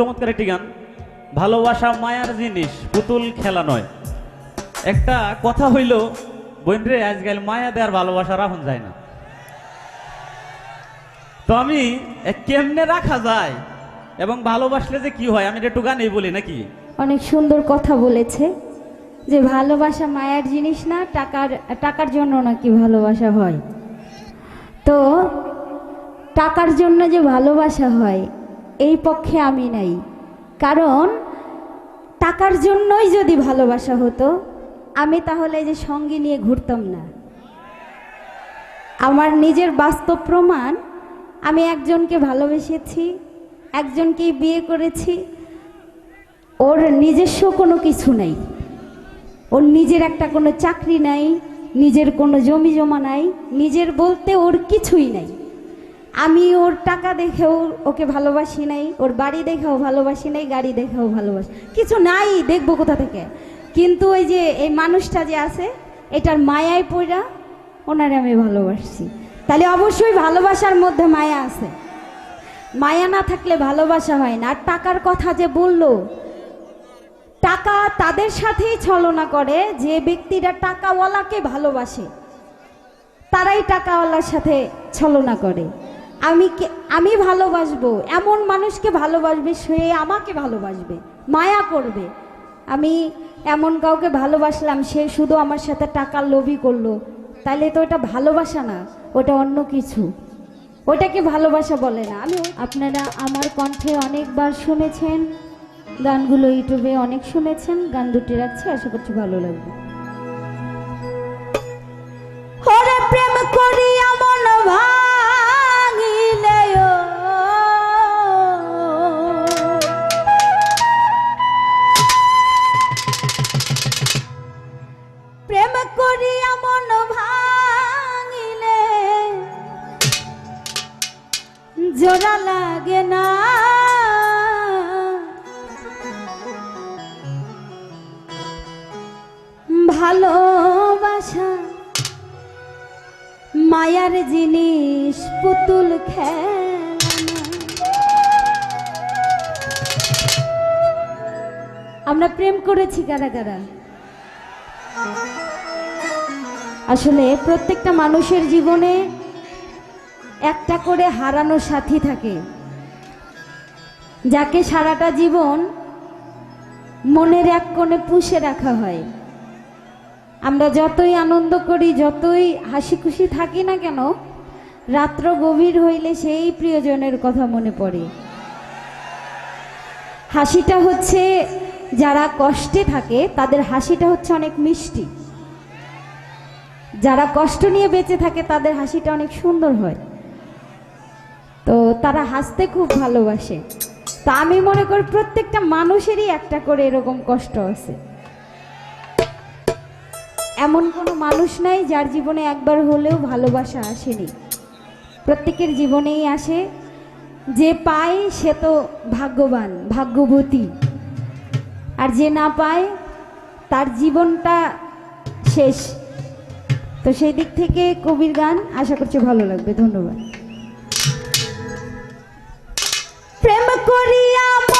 চমৎকার একটি গান। ভালোবাসা মায়ার জিনিস, পুতুল খেলা নয়। একটা কথা হইল, বোন আজকাল মায়া দেওয়ার ভালোবাসা রাখুন যায় না। তো আমি কেমনে রাখা যায়? এবং ভালোবাসলে যে কি হয়, আমি একটু গানেই বলি, নাকি? অনেক সুন্দর কথা বলেছে যে, ভালোবাসা মায়ার জিনিস না, টাকার টাকার জন্য নাকি ভালোবাসা হয়? তো, টাকার জন্য যে ভালোবাসা হয় এই পক্ষে আমি নাই। কারণ টাকার জন্যই যদি ভালোবাসা হতো, আমি তাহলে যে সঙ্গী নিয়ে ঘুরতাম না। আমার নিজের বাস্তব প্রমাণ, আমি একজনকে ভালোবেসেছি, একজনকেই বিয়ে করেছি। ওর নিজস্ব কোনো কিছু নাই। ওর নিজের একটা কোনো চাকরি নাই, নিজের কোনো জমি জমা নাই, নিজের বলতে ওর কিছুই নাই। আমি ওর টাকা দেখেও ওকে ভালোবাসি নাই, ওর বাড়ি দেখেও ভালোবাসি নাই, গাড়ি দেখেও ভালোবাসি কিছু নাই, দেখব কোথা থেকে। কিন্তু ওই যে এই মানুষটা যে আছে, এটার মায়ায় পড়া ওনারে আমি ভালোবাসছি তাহলে অবশ্যই ভালোবাসার মধ্যে মায়া আছে। মায়া না থাকলে ভালোবাসা হয় না। আর টাকার কথা যে বলল, টাকা তাদের সাথেই ছলনা করে যে ব্যক্তিরা টাকাওয়ালাকে ভালোবাসে, তারাই টাকাওয়ালার সাথে ছলনা করে। আমি আমি ভালোবাসবো। এমন মানুষকে ভালোবাসবে, সে আমাকে ভালোবাসবে, মায়া করবে। আমি এমন কাউকে ভালোবাসলাম, সে শুধু আমার সাথে টাকার লোভই করল। তাহলে তো ওটা ভালোবাসা না, ওটা অন্য কিছু। ওটাকে ভালোবাসা বলে না। আমি আপনারা আমার কণ্ঠে অনেকবার শুনেছেন, গানগুলো ইউটিউবে অনেক শুনেছেন, গান দুটি রাখছি, আশা করছি ভালো লাগবে। ভালোবাসা। মায়ার জিনিস পুতুল খেলনা। আমরা প্রেম করেছি কারা কারা? আসলে প্রত্যেকটা মানুষের জীবনে একটা করে হারানো সাথী থাকে। যাকে সারাটা জীবন মনের এক কোণে পুষে রাখা হয়। আমরা যতই আনন্দ করি, যতই হাসি খুশি থাকি না কেন, রাত্র গভীর হইলে সেই প্রিয়জনের কথা মনে পড়ে। হাসিটা হচ্ছে, যারা কষ্টে থাকে, তাদের হাসিটা হচ্ছে অনেক মিষ্টি। যারা কষ্ট নিয়ে বেঁচে থাকে, তাদের হাসিটা অনেক সুন্দর হয়। তো তারা হাসতে খুব ভালোবাসে। তা আমি মনে করি, প্রত্যেকটা মানুষেরই একটা করে এরকম কষ্ট আছে। এমন কোনো মানুষ নাই যার জীবনে একবার হলেও ভালোবাসা আসেনি। প্রত্যেকের জীবনেই আসে। যে পায় সে তো ভাগ্যবান, ভাগ্যবতী। আর যে না পায়, তার জীবনটা শেষ। তো সেই দিক থেকে কবির গান আশা করছি ভালো লাগবে। ধন্যবাদ। প্রেম করিয়া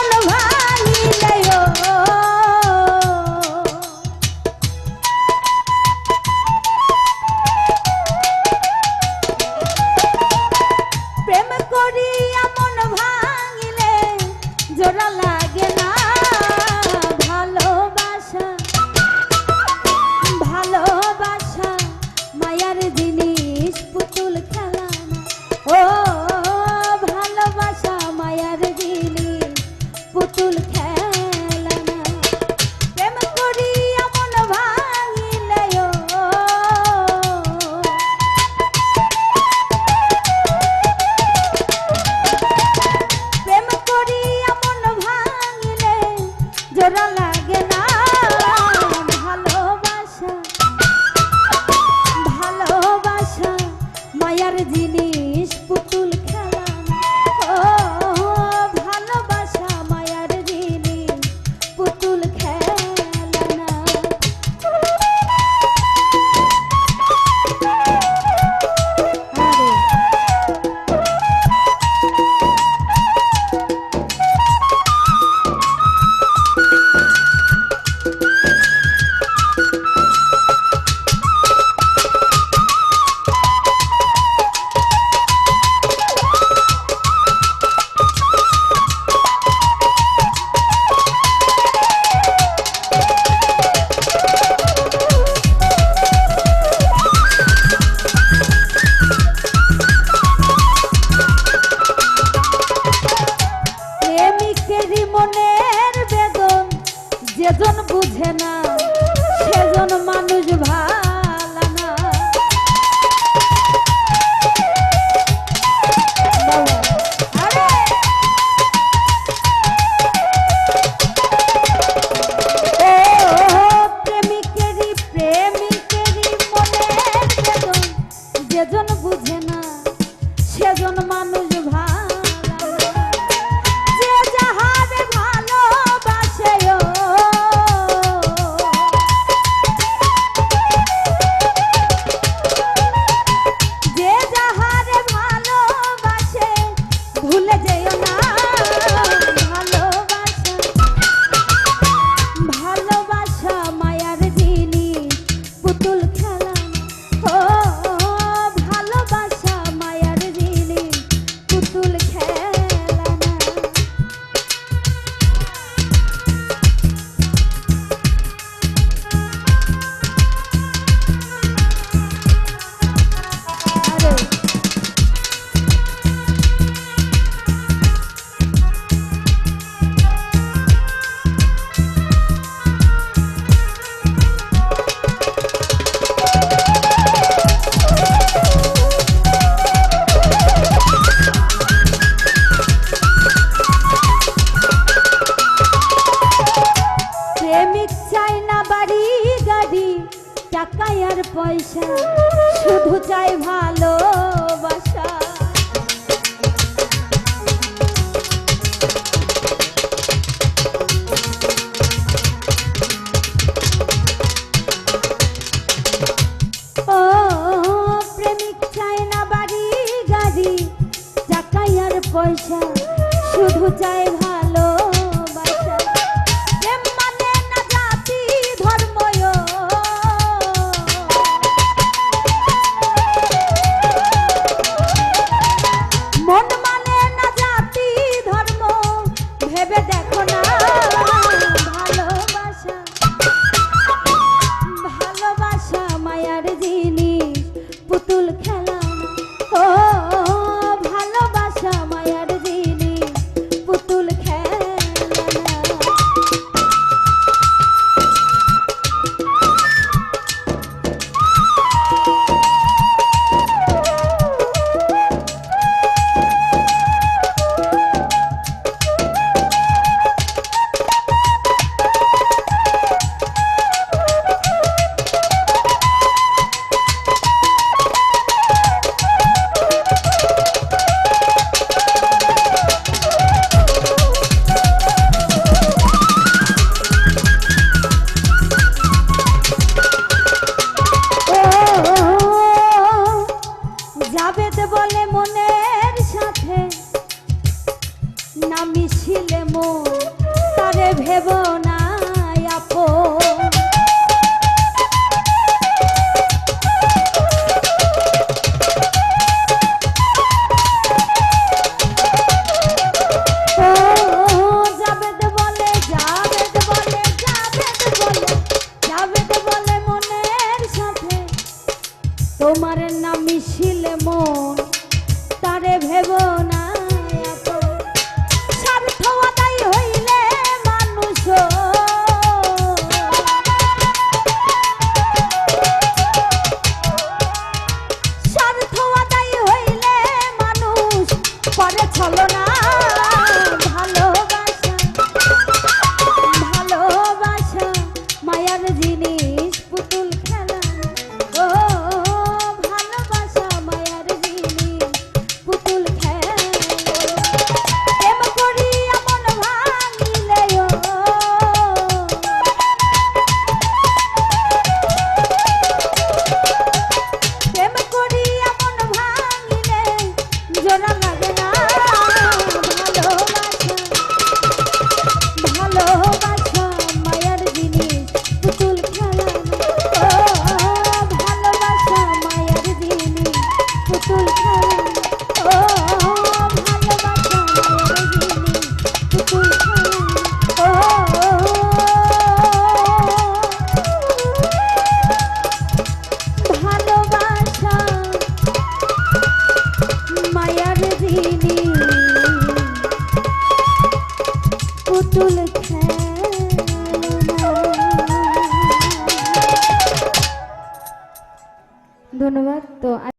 জিনিস পুতুল টাকা আর পয়সা শুধু চাই ভালোবাসা নাবেদ বলে মনের সাথে। নামিছিলে মন তারে ভেব না